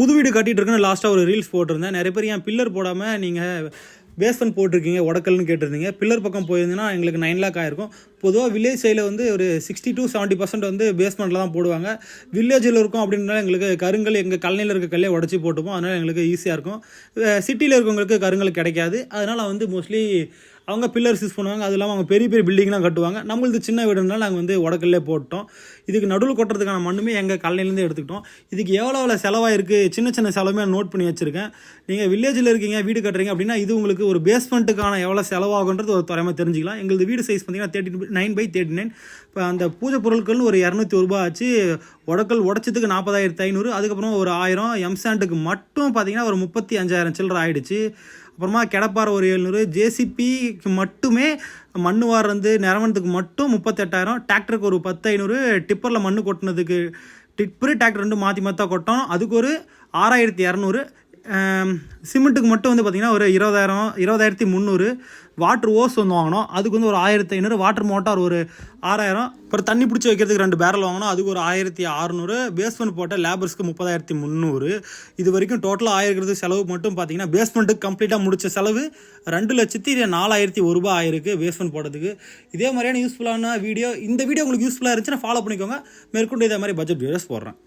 புது வீடு கட்டிகிட்டு இருக்குன்னு லாஸ்ட்டாக ஒரு ரீல்ஸ் போட்டிருந்தேன். நிறைய பேர் ஏன் பில்லர் போடாமல் நீங்கள் பேஸ்மெண்ட் போட்டிருக்கீங்க உடக்கல்னு கேட்டிருந்தீங்க. பில்லர் பக்கம் போயிருந்தீங்கன்னா எங்களுக்கு நைன் லேக் ஆயிருக்கும். பொதுவாக வில்லேஜ் சைடில் வந்து ஒரு சிக்ஸ்டி டு செவன்ட்டி பர்சன்ட் வந்து பேஸ்மெண்ட்டில் தான் போடுவாங்க. வில்லேஜில் இருக்கும் அப்படின்றனால எங்களுக்கு கருங்கல் எங்கள் கல்லையில் இருக்க கல்லே உடச்சி போட்டுப்போம். அதனால் எங்களுக்கு ஈஸியாக இருக்கும். சிட்டியில் இருக்கவங்களுக்கு கருங்கல் கிடைக்காது. அதனால் வந்து மோஸ்ட்லி அவங்க பில்லர்ஸ் யூஸ் பண்ணுவாங்க. அது இல்லாமல் அவங்க பெரிய பெரிய பில்டிங்லாம் கட்டுவாங்க. நம்மளது சின்ன வீடுனால நாங்கள் வந்து உடக்கல்லே போட்டோம். இதுக்கு நடுவில் கொட்டுறதுக்கான மண்ணுமே எங்கள் கல்லையிலேருந்து எடுத்துக்கிட்டோம். இதுக்கு எவ்வளோ எவ்வளோ செலவாயிருக்கு? சின்ன சின்ன செலவுமே நோட் பண்ணி வச்சுருக்கேன். நீங்கள் வில்லேஜில் இருக்கீங்க வீடு கட்டுறீங்க அப்படின்னா இது உங்களுக்கு ஒரு பேஸ்மெண்ட்டுக்கான எவ்வளோ செலவாகுன்றது ஒரு தரமாக தெரிஞ்சுக்கலாம். எங்களது வீடு சைஸ் பார்த்தீங்கன்னா thirty nine by thirty nine இப்போ அந்த பூஜை பொருட்கள்னு ஒரு இரநூத்தி ரூபா ஆச்சு. உடக்கல் உடச்சதுக்கு நாற்பதாயிரத்து ஐநூறு. அதுக்கப்புறம் ஒரு ஆயிரம். எம்சாண்டுக்கு மட்டும் பார்த்தீங்கன்னா ஒரு முப்பத்தி அஞ்சாயிரம் சில்லற ஆயிடுச்சு. அப்புறமா கிடப்பாறை ஒரு எழுநூறு ஜேசிபிக்கு மட்டுமே மண் வாடுறது நிறவனத்துக்கு மட்டும் முப்பத்தெட்டாயிரம் டிராக்டருக்கு ஒரு பத்து ஐநூறு டிப்பரில் மண் கொட்டினதுக்கு டிப்பரு டிராக்டர் ரெண்டு மாற்றி மாற்றா கொட்டோம். அதுக்கு ஒரு ஆறாயிரத்தி இரநூறு சிமெண்ட்டுக்கு மட்டும் வந்து பார்த்திங்கன்னா ஒரு இருபதாயிரம் இருபதாயிரத்தி முந்நூறு வாட்டர் ஓஸ் வந்து வாங்கினோம் அதுக்கு வந்து ஒரு ஆயிரத்தி ஐநூறு வாட்டர் மோட்டார் ஒரு ஆறாயிரம். அப்புறம் தண்ணி பிடிச்சி வைக்கிறதுக்கு ரெண்டு பேரல் வாங்கினோம் அதுக்கு ஒரு ஆயிரத்தி அறநூறு. பேஸ்மெண்ட் போட்ட லேபர்ஸ்க்கு முப்பதாயிரத்தி முந்நூறு. இது வரைக்கும் டோட்டலாக ஆயிருக்கிறது செலவு மட்டும் பார்த்தீங்கன்னா பேஸ்மெண்ட்டுக்கு கம்ப்ளீட்டாக முடிச்ச செலவு ரெண்டு லட்சத்தி நாலாயிரத்தி ஒரு ரூபாய் ஆயிருக்கு பேஸ்மெண்ட் போடுறதுக்கு இதே மாதிரியான யூஸ்ஃபுல்லான வீடியோ இந்த வீடியோ உங்களுக்கு யூஸ்ஃபுல்லாக இருந்துச்சுன்னா ஃபாலோ பண்ணிக்கோங்க. மேற்கொண்டு இதே மாதிரி பட்ஜெட் வீடியோஸ் போடுறேன்.